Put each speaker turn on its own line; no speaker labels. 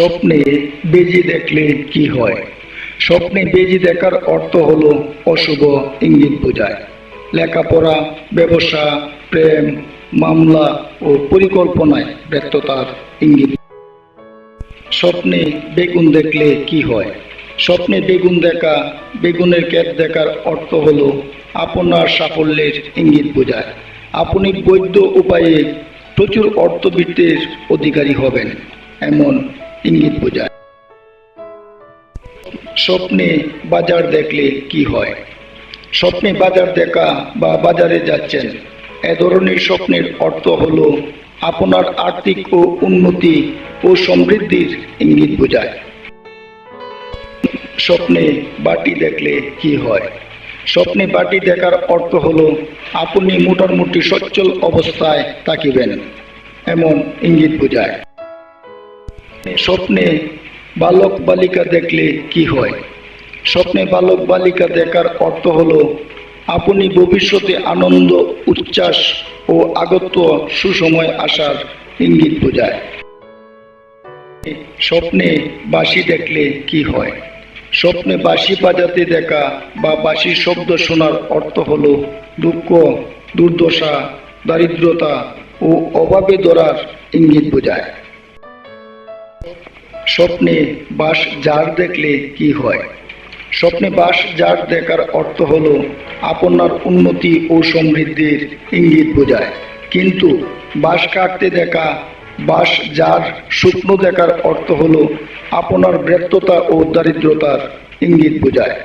স্বপ্নে বেজি দেখলে কি হয়? স্বপ্নে বেজি দেখার অর্থ হলো অশুভ ইঙ্গিত বোঝায়। লেখাপড়া, ব্যবসা, প্রেম, মামলা ও পরিকল্পনায় ব্যর্থতার ইঙ্গিত। স্বপ্নে বেগুন দেখলে কি হয়? স্বপ্নে বেগুন দেখা, বেগুনের ক্ষেত দেখার অর্থ হলো আপনার সাফল্যের ইঙ্গিত বোঝায়। আপনি বৈধ উপায়ে প্রচুর অর্থবিত্তের অধিকারী হবেন। এমন ইঙ্গিত বোঝায়। স্বপ্নে বাজার দেখলে কি হয়? স্বপ্নে বাজার দেখা বা বাজারে যাচ্ছেন, এ ধরনের স্বপ্নের অর্থ হলো আপনার আর্থিক ও উন্নতি ও সমৃদ্ধির ইঙ্গিত বোঝায়। স্বপ্নে বাটি দেখলে কি হয়? স্বপ্নে বাটি দেখার অর্থ হলো আপনি মোটামুটি সচ্ছল অবস্থায় থাকিবেন, এমন ইঙ্গিত বোঝায়। স্বপ্নে বালক বালিকা দেখলে কি হয়? স্বপ্নে বালক বালিকা দেখার অর্থ হলো, আপনি ভবিষ্যতে আনন্দ, উচ্ছ্বাস ও আগত সুসময় আসার ইঙ্গিত বোঝায়। স্বপ্নে বাঁশি দেখলে কি হয়? স্বপ্নে বাঁশি বাজাতে দেখা বা বাঁশির শব্দ শোনার অর্থ হলো, দুঃখ, দুর্দশা, দারিদ্রতা ও অভাবে ধরার ইঙ্গিত বোঝায়। স্বপ্নে বাস যার দেখলে কি হয়? স্বপ্নে বাস যার দেখার অর্থ হল, আপনার উন্নতি ও সমৃদ্ধির ইঙ্গিত বোঝায়। কিন্তু বাস কাটতে দেখা, বাস যার স্বপ্ন দেখার অর্থ হল, আপনার ব্যর্থতা ও দারিদ্রতার ইঙ্গিত বোঝায়।